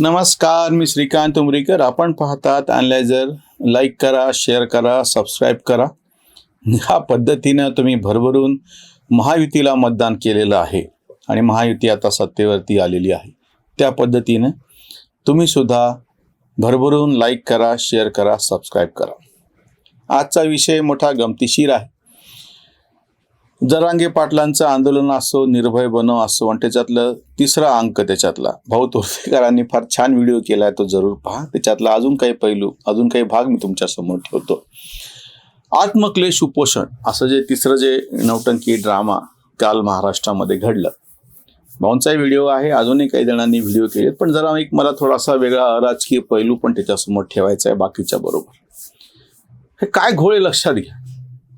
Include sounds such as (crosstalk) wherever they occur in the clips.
नमस्कार मी श्रीकांत उमरीकर. आपण पाहतात अनलायझर लाईक करा शेअर करा सबस्क्राईब करा. ह्या पद्धतीनं तुम्ही भरभरून महायुतीला मतदान केलेलं आहे आणि महायुती आता सत्तेवरती आलेली आहे. त्या पद्धतीनं तुम्ही सुद्धा भरभरून लाईक करा शेअर करा सबस्क्राईब करा. आजचा विषय मोठा गमतीशीर आहे. जरांगे पाटलांचं आंदोलन असो निर्भय बनो असो आणि त्याच्यातलं तिसरा अंक त्याच्यातला. भाऊ तोरसेकरांनी फार छान व्हिडिओ केला आहे तो जरूर पहा. त्याच्यातला अजून काही पैलू अजून काही भाग मी तुमच्यासमोर ठेवतो. आत्मक्लेश उपोषण असं जे तिसरं जे नौटंकी ड्रामा काल महाराष्ट्रामध्ये घडलं. भाऊंचाही व्हिडिओ आहे अजूनही काही जणांनी व्हिडिओ केले पण जरा एक मला थोडासा वेगळा राजकीय पैलू पण त्याच्यासमोर ठेवायचा आहे बाकीच्या बरोबर. हे काय घोळे लक्षात घ्या.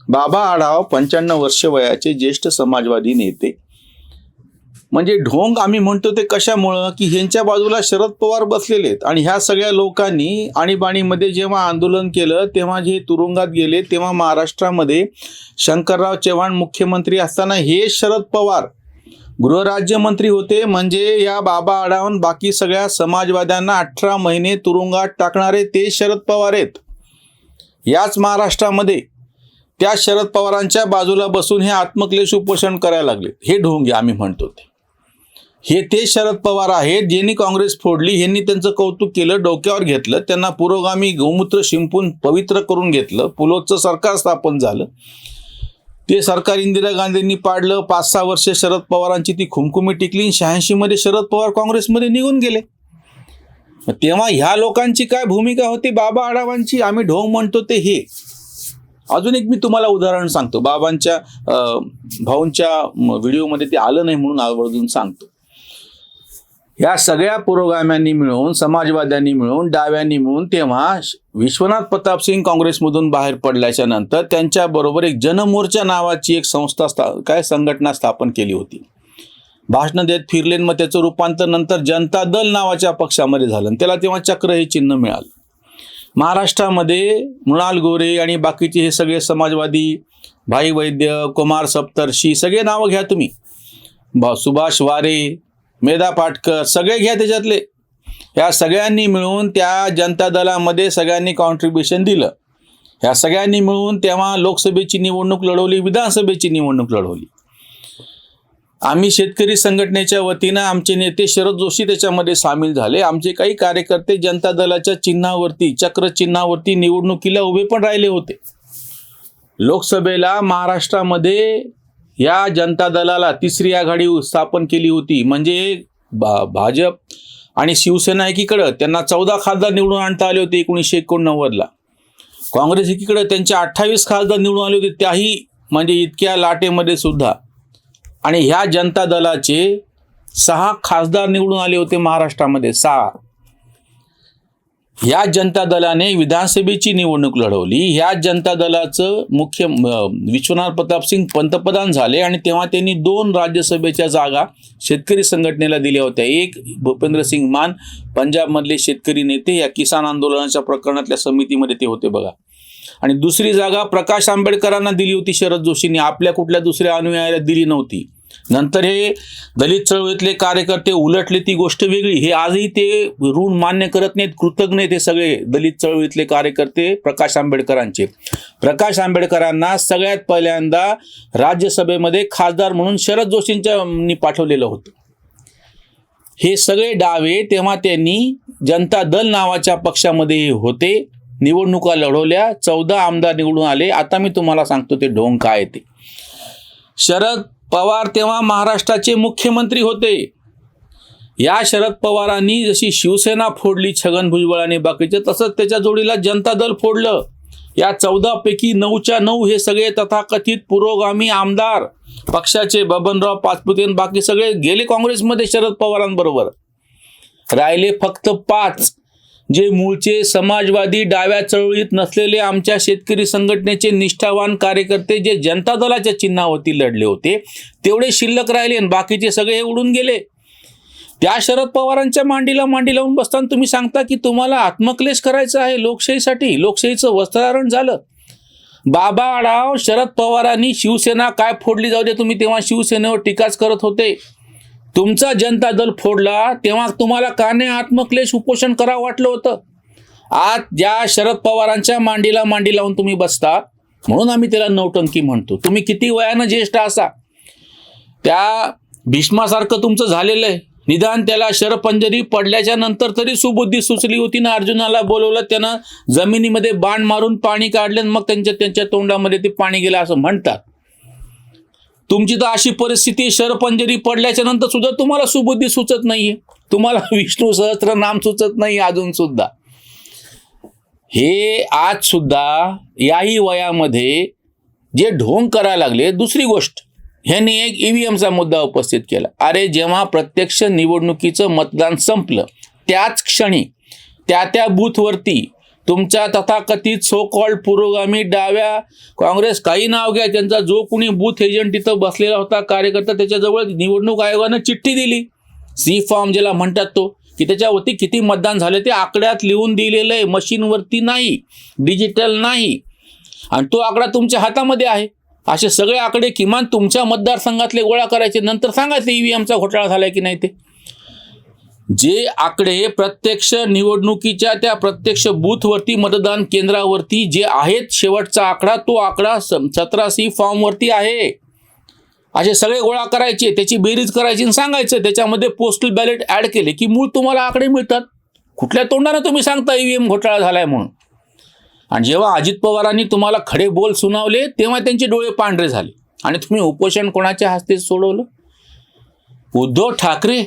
बाबा आढाव पंच्याण्णव वर्ष वयाचे ज्येष्ठ समाजवादी नेते. म्हणजे ढोंग आम्ही म्हणतो ते कशामुळं? की ह्यांच्या बाजूला शरद पवार बसलेले आहेत आणि ह्या सगळ्या लोकांनी आणीबाणीमध्ये जेव्हा आंदोलन केलं तेव्हा जे तुरुंगात गेले तेव्हा महाराष्ट्रामध्ये शंकरराव चव्हाण मुख्यमंत्री असताना हे शरद पवार गृहराज्यमंत्री होते. म्हणजे या बाबा आढावून बाकी सगळ्या समाजवाद्यांना अठरा महिने तुरुंगात टाकणारे ते शरद पवार आहेत. याच महाराष्ट्रामध्ये त्या शरद पवारांच्या बाजूला बसून हे आत्मक्लेश उपोषण करायला लागले. हे ढोंगे आम्ही म्हणतो ते. हे ते शरद पवार आहेत ज्यांनी काँग्रेस फोडली ह्यांनी त्यांचं कौतुक केलं डोक्यावर घेतलं त्यांना पुरोगामी गोमूत्र शिंपून पवित्र करून घेतलं पुलोचं सरकार स्थापन झालं. ते सरकार इंदिरा गांधींनी पाडलं पाच सहा वर्ष शरद पवारांची ती खुमखुमी टिकली शहाऐंशीमध्ये शरद पवार काँग्रेसमध्ये निघून गेले. तेव्हा ह्या लोकांची काय भूमिका होती? बाबा आढावांची आम्ही ढोंग म्हणतो ते हे. अजून एक मी तुम्हाला उदाहरण सांगतो. बाबांच्या अं, भाऊंच्या व्हिडिओमध्ये ते आलं नाही म्हणून आवर्जून सांगतो. या सगळ्या पुरोगाम्यांनी मिळून समाजवाद्यांनी मिळून डाव्यांनी मिळून तेव्हा विश्वनाथ प्रताप सिंग काँग्रेसमधून बाहेर पडल्याच्या नंतर त्यांच्याबरोबर एक जनमोर्चा नावाची एक संस्था स्था काय संघटना स्थापन केली होती. भाषण देत फिरले मग त्याचं रूपांतर नंतर जनता दल नावाच्या पक्षामध्ये झालं आणि त्याला तेव्हा चक्र हे चिन्ह मिळालं. महाराष्ट्रामध्ये मृणाल गोरे आणि बाकीचे हे सगळे समाजवादी भाई वैद्य कुमार सप्तर्षी सगळे नावं घ्या तुम्ही. बा सुभाष वारे मेधा पाटकर सगळे घ्या त्याच्यातले. ह्या सगळ्यांनी मिळून त्या जनता दलामध्ये सगळ्यांनी कॉन्ट्रीब्युशन दिलं. ह्या सगळ्यांनी मिळून तेव्हा लोकसभेची निवडणूक लढवली विधानसभेची निवडणूक लढवली. आम्ही शेतकरी संघटनेच्या वतीनं आमचे नेते शरद जोशी त्याच्यामध्ये सामील झाले. आमचे काही कार्यकर्ते जनता दलाच्या चिन्हावरती चक्र चिन्हावरती निवडणुकीला उभे पण राहिले होते. लोकसभेला महाराष्ट्रामध्ये या जनता दलाला तिसरी आघाडी स्थापन केली होती. म्हणजे भा भाजप आणि शिवसेना एकीकडं त्यांना चौदा खासदार निवडून आणता आले होते एकोणीसशे एकोणनव्वदला. काँग्रेस एकीकडे त्यांचे अठ्ठावीस खासदार निवडून आले होते. त्याही म्हणजे इतक्या लाटेमध्ये सुद्धा. आणि ह्या जनता दलाचे सहा खासदार निवडून आले होते महाराष्ट्रामध्ये सहा ह्या जनता दलाने विधानसभेची निवडणूक लढवली. ह्या जनता दलाचं मुख्य विश्वनाथ प्रताप सिंग पंतप्रधान झाले आणि तेव्हा त्यांनी दोन राज्यसभेच्या जागा शेतकरी संघटनेला दिल्या होत्या. एक भूपेंद्र सिंग मान पंजाबमधले शेतकरी नेते या किसान आंदोलनाच्या प्रकरणातल्या समितीमध्ये ते होते बघा. आणि दुसरी जागा प्रकाश आंबेडकरांना दिली होती शरद जोशींनी. आपल्या कुठल्या दुसऱ्या अनुयायाला दिली नव्हती. नंतर हे दलित चळवळीतले कार्यकर्ते उलटले ती गोष्ट वेगळी. हे आजही ते ऋण मान्य करत नाहीत कृतज्ञ आहेत हे सगळे दलित चळवळीतले कार्यकर्ते प्रकाश आंबेडकरांचे. प्रकाश आंबेडकरांना सगळ्यात पहिल्यांदा राज्यसभेमध्ये खासदार म्हणून शरद जोशींच्या पाठवलेलं होतं. हे सगळे डावे तेव्हा त्यांनी जनता दल नावाच्या पक्षामध्ये होते. निवडणुका लढवल्या चौदा आमदार निवडून आले. आता मी तुम्हाला सांगतो ते ढोंग काय ते. शरद पवार तेव्हा महाराष्ट्राचे मुख्यमंत्री होते. या शरद पवारांनी जशी शिवसेना फोडली छगन भुजबळ आणि बाकीचे तसंच त्याच्या जोडीला जनता दल फोडलं. या चौदा पैकी नऊच्या नऊ हे सगळे तथाकथित पुरोगामी आमदार. पक्षाचे बबनराव पाचपुते बाकी सगळे गेले काँग्रेसमध्ये शरद पवारांबरोबर. राहिले फक्त पाच. जे मूळचे समाजवादी डाव्या चळवळीत नसलेले आमच्या शेतकरी संघटनेचे निष्ठावान कार्यकर्ते जे जनता दलाच्या चिन्हावरती लढले होते तेवढे शिल्लक राहिले आणि बाकीचे सगळे हे उडून गेले. त्या शरद पवारांच्या मांडीला मांडी लावून बसताना तुम्ही सांगता की तुम्हाला आत्मक्लेश करायचा आहे लोकशाहीसाठी? लोकशाहीचं वस्त्रधारण झालं. बाबा आढाव शरद पवारांनी शिवसेना काय फोडली जाऊ दे तुम्ही तेव्हा शिवसेनेवर टीकाच करत होते. तुमचा जनता दल फोडला तेव्हा तुम्हाला का नाही आत्मक्लेश उपोषण करावं वाटलं होतं. आज ज्या शरद पवारांच्या मांडीला मांडी लावून तुम्ही बसता म्हणून आम्ही त्याला नौटंकी म्हणतो. तुम्ही किती वयानं ज्येष्ठ असा. त्या भीष्मासारखं तुमचं झालेलं आहे. निदान त्याला शरपंजरी पडल्याच्या नंतर तरी सुबुद्धी सुचली होती ना अर्जुनाला बोलवलं त्यानं जमिनीमध्ये बाण मारून पाणी काढलं आणि मग त्यांच्या त्यांच्या तोंडामध्ये ते पाणी गेलं असं म्हणतात. तुमची तर अशी परिस्थिती शरपंजरी पडल्याच्या नंतर सुद्धा तुम्हाला सुबुद्धी सुचत नाहीये. तुम्हाला (laughs) विष्णू सहस्त्र नाम सुचत नाही अजून सुद्धा. हे आज सुद्धा याही वयामध्ये जे ढोंग करायला लागले दुसरी गोष्ट ह्यांनी एक ईव्हीएमचा मुद्दा उपस्थित केला. अरे जेव्हा प्रत्यक्ष निवडणुकीचं मतदान संपलं त्याच क्षणी त्या त्या बूथवरती तुमच्या तथाकथित सो कॉल्ड पुरोगामी डाव्या काँग्रेस काही नाव घ्या. त्यांचा जो कुणी बूथ एजंट तिथं बसलेला होता कार्यकर्ता त्याच्याजवळ निवडणूक आयोगानं चिठ्ठी दिली. सी फॉर्म ज्याला म्हणतात तो की त्याच्यावरती किती मतदान झाले ते आकड्यात लिहून दिलेलं आहे. मशीनवरती नाही डिजिटल नाही. आणि तो आकडा तुमच्या हातामध्ये आहे. असे सगळे आकडे किमान तुमच्या मतदारसंघातले गोळा करायचे. नंतर सांगायचे ईव्हीएमचा घोटाळा झालाय की नाही ते? जे आकडे प्रत्यक्ष निवडणुकीच्या त्या प्रत्यक्ष बूथवरती मतदान केंद्रावरती जे आहेत शेवटचा आकडा तो आकडा सतरा सी फॉर्मवरती आहे. असे सगळे गोळा करायचे त्याची बेरीज करायची आणि सांगायचं त्याच्यामध्ये पोस्टल बॅलेट ॲड केले की मूळ तुम्हाला आकडे मिळतात. कुठल्या तोंडाने तुम्ही सांगता ईव्हीएम घोटाळा झालाय म्हणून? आणि जेव्हा अजित पवारांनी तुम्हाला खडे बोल सुनावले तेव्हा त्यांचे डोळे पांढरे झाले. आणि तुम्ही उपोषण कोणाच्या हस्ते सोडवलं? उद्धव ठाकरे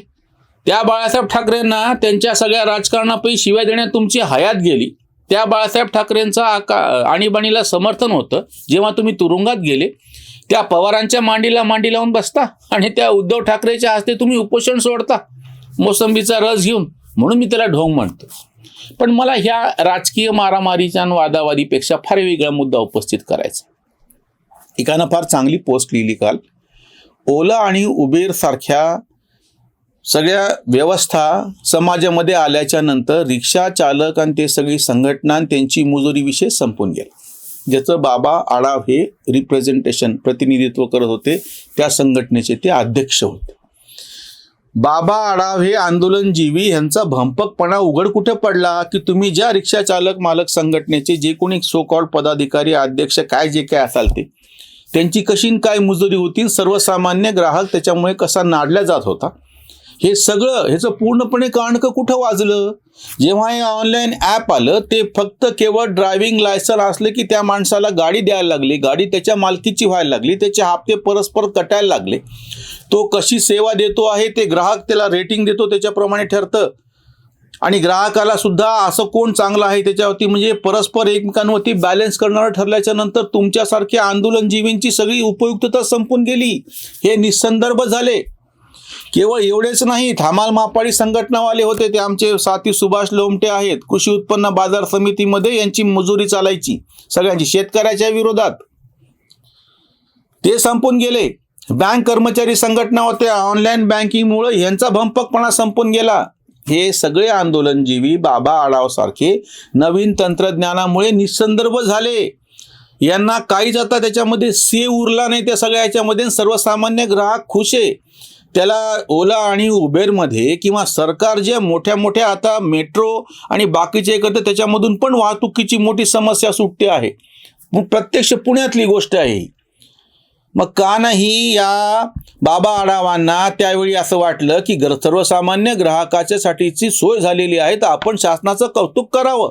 त्या बाळासाहेब ठाकरेंना त्यांच्या सगळ्या राजकारणापैकी शिव्या देण्यात तुमची हयात गेली. त्या बाळासाहेब ठाकरेंचा आका आणीबाणीला समर्थन होतं. जेव्हा तुम्ही तुरुंगात गेले त्या पवारांच्या मांडीला मांडी लावून बसता आणि त्या उद्धव ठाकरेच्या हस्ते तुम्ही उपोषण सोडता मोसंबीचा रस घेऊन. म्हणून मी त्याला ढोंग म्हणतो. पण मला ह्या राजकीय मारामारीच्या वादावादीपेक्षा फार वेगळा मुद्दा उपस्थित करायचा. एकानं फार चांगली पोस्ट लिहिली काल. ओला आणि उबेर सारख्या सगळ्या व्यवस्था समाजामध्ये आल्याच्यानंतर रिक्षा चालक आणि ते सगळी संघटना त्यांची मुजुरी विषय संपून गेला. ज्याचं बाबा आडाव हे रिप्रेझेंटेशन प्रतिनिधित्व करत होते त्या संघटनेचे ते अध्यक्ष होते. बाबा आडाव हे आंदोलनजीवी यांचा भंपकपणा उघड कुठे पडला की तुम्ही ज्या रिक्षा चालक मालक संघटनेचे जे कोणी सो कॉल्ड पदाधिकारी अध्यक्ष काय जे काय असाल ते त्यांची कशी काय मुजुरी होती सर्वसामान्य ग्राहक त्याच्यामुळे कसा नाडला जात होता हे सगळं ह्याचं पूर्णपणे काणकं कुठं वाजलं? जेव्हा हे ऑनलाईन ॲप आलं ते फक्त केवळ ड्रायव्हिंग लायसन असलं की त्या माणसाला गाडी द्यायला लागली. गाडी त्याच्या मालकीची व्हायला लागली. त्याचे हप्ते परस्पर कटायला लागले. तो कशी सेवा देतो आहे ते ग्राहक त्याला रेटिंग देतो त्याच्याप्रमाणे ठरतं. आणि ग्राहकाला सुद्धा असं कोण चांगलं आहे त्याच्यावरती म्हणजे परस्पर एकमेकांवरती बॅलन्स करणारं ठरल्याच्या नंतर तुमच्यासारख्या आंदोलनजीवींची सगळी उपयुक्तता संपून गेली. हे निसंदर्भ झाले. केवळ एवढेच नाही धामाल मापाडी संघटनावाले होते ते आमचे साथी सुभाष लोमटे आहेत. कृषी उत्पन्न बाजार समितीमध्ये यांची मजुरी चालायची. सगळ्यांची शेतकऱ्याच्या विरोधात. ते संपून गेले. बँक कर्मचारी संघटना होत्या. ऑनलाईन बँकिंगमुळे यांचा भंपकपणा संपून गेला. हे सगळे आंदोलनजीवी बाबा आडाव सारखे नवीन तंत्रज्ञानामुळे निसंदर्भ झाले. यांना काहीच आता त्याच्यामध्ये से उरला नाही त्या सगळ्या याच्यामध्ये सर्वसामान्य ग्राहक खुश आहे. त्याला ओला आणि उबेरमध्ये किंवा सरकार जे मोठ्या मोठ्या आता मेट्रो आणि बाकीचे करतं त्याच्यामधून पण वाहतुकीची मोठी समस्या सुटते आहे. मग प्रत्यक्ष पुण्यातली गोष्ट आहे ही. मग का नाही या बाबा आढावांना त्यावेळी असं वाटलं की ग्र सर्वसामान्य ग्राहकाच्यासाठीची सोय झालेली आहे तर आपण शासनाचं कौतुक करावं.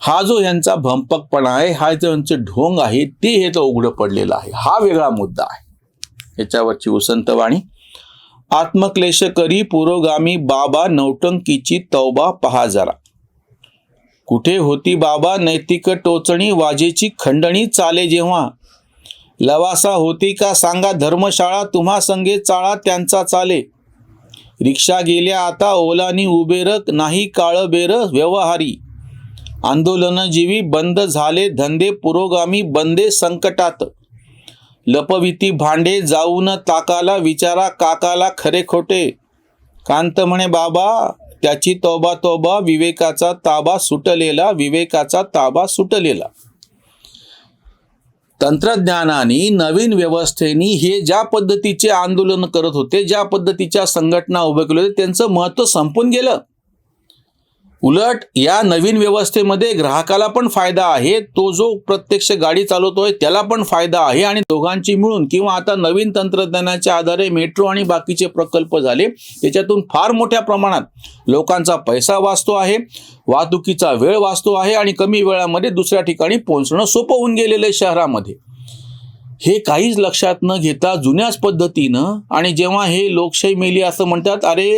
हा जो यांचा भंपकपणा आहे हा जो यांचं ढोंग आहे ते हे तर उघडं पडलेलं आहे. हा वेगळा मुद्दा आहे. याच्यावरची उसंतवाणी आत्मक्लेश करी पुरोगामी बाबा नौटंकीची तौबा पहा जरा. कुठे होती बाबा नैतिक टोचणी वाजेची खंडणी चाले जेव्हा. लवासा होती का सांगा धर्मशाळा तुम्हा संगे चाळा त्यांचा चाले. रिक्षा गेल्या आता ओलानी उबेरक नाही काळ बेर व्यवहारी. आंदोलनजीवी बंद झाले धंदे पुरोगामी बंदे संकटात. लपविती भांडे जाऊन ताकाला विचारा काकाला खरे खोटे. कांत म्हणे बाबा त्याची तोबा तोबा विवेकाचा ताबा सुटलेला विवेकाचा ताबा सुटलेला. तंत्रज्ञानाने नवीन व्यवस्थेने हे ज्या पद्धतीचे आंदोलन करत होते ज्या पद्धतीच्या संघटना उभे केल्या होते त्यांचं महत्त्व संपून गेलं. उलट या नवीन व्यवस्थेमध्ये ग्राहकाला पण फायदा आहे. तो जो प्रत्यक्ष गाडी चालवतोय त्याला पण फायदा आहे आणि दोघांची मिळून किंवा आता नवीन तंत्रज्ञानाच्या आधारे मेट्रो आणि बाकीचे प्रकल्प झाले त्याच्यातून फार मोठ्या प्रमाणात लोकांचा पैसा वाचतो आहे वाहतुकीचा वेळ वाचतो आहे आणि कमी वेळामध्ये दुसऱ्या ठिकाणी पोहोचणं सोपं होऊन गेलेलं आहे शहरामध्ये. हे काहीच लक्षात न घेता जुन्याच पद्धतीनं आणि जेव्हा हे लोकशाही मेली असं म्हणतात अरे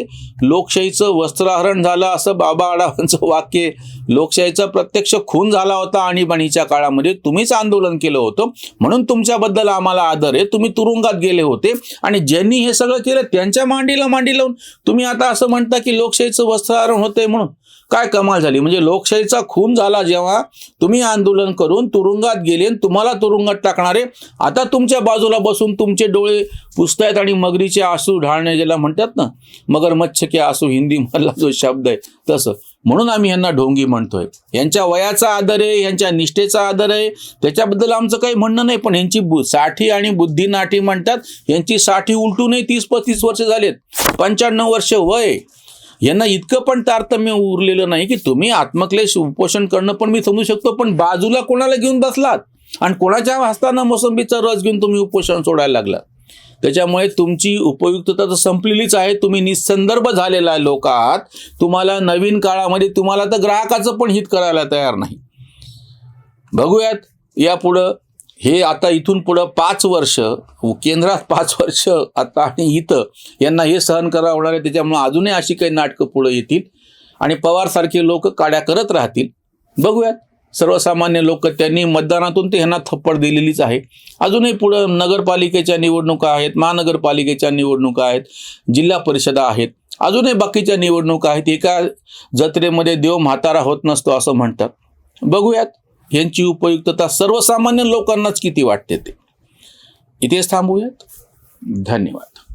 लोकशाहीचं वस्त्रहरण झालं असं बाबा आढावांचं वाक्य लोकशाहीचा प्रत्यक्ष खून झाला होता आणीबाणीच्या काळामध्ये तुम्हीच आंदोलन केलं होतं. म्हणून तुमच्याबद्दल आम्हाला आदर आहे. तुम्ही तुरुंगात गेले होते आणि ज्यांनी हे सगळं केलं त्यांच्या मांडीला मांडी लावून तुम्ही आता असं म्हणता की लोकशाहीचं वस्त्रहरण होतंय म्हणून. काय कमाल झाली. म्हणजे लोकशाहीचा खून झाला जेव्हा तुम्ही आंदोलन करून तुरुंगात गेले आणि तुम्हाला तुरुंगात टाकणारे आता तुमच्या बाजूला बसून तुमचे डोळे पुसतायत आणि मगरीचे आसू ढाळणे ज्याला म्हणतात ना मगरमच्छ के आसू हिंदी मधला जो शब्द आहे तसं. म्हणून आम्ही यांना ढोंगी म्हणतोय. यांच्या वयाचा आदर आहे यांच्या निष्ठेचा आदर आहे. त्याच्याबद्दल आमचं काही म्हणणं नाही पण यांची बु साठी आणि बुद्धी नाठी म्हणतात. यांची साठी उलटूनही तीस पस्तीस वर्ष झालेत. पंच्याण्णव वर्ष वय. यांना इतकं पण तारतम्य उरलेलं नाही की तुम्ही आत्मक्लेश उपोषण करणं पण मी समजू शकतो पण बाजूला कोणाला घेऊन बसलात? आणि कोणाच्या हस्ताना मोसंबीचा रस घेऊन तुम्ही उपोषण सोडायला लागला त्याच्यामुळे तुमची उपयुक्तता तर संपलेलीच आहे. तुम्ही निसंदर्भ झालेला लोक आहात तुम्हाला नवीन काळामध्ये तुम्हाला तर ग्राहकाचं पण हित करायला तयार नाही. बघूयात यापुढं. हे आता इथून पुढं पाच वर्ष केंद्रात पाच वर्ष आता आणि इथं यांना हे सहन करावं होणार आहे. त्याच्यामुळे अजूनही अशी काही नाटकं पुढं येतील. आणि पवारसारखे लोक काड्या करत राहतील. बघूयात. सर्वसामान्य लोक त्यांनी मतदानातून ते ह्यांना थप्पड दिलेलीच आहे. अजूनही पुढं नगरपालिकेच्या निवडणुका आहेत महानगरपालिकेच्या निवडणुका आहेत जिल्हा परिषदा आहेत. अजूनही बाकीच्या निवडणुका आहेत. एका जत्रेमध्ये देव म्हातारा होत नसतो असं म्हणतात. बघूयात. यांची उपयुक्तता सर्वसामान्य लोकांनाच किती वाटते ते? इथेच थांबूयात. धन्यवाद.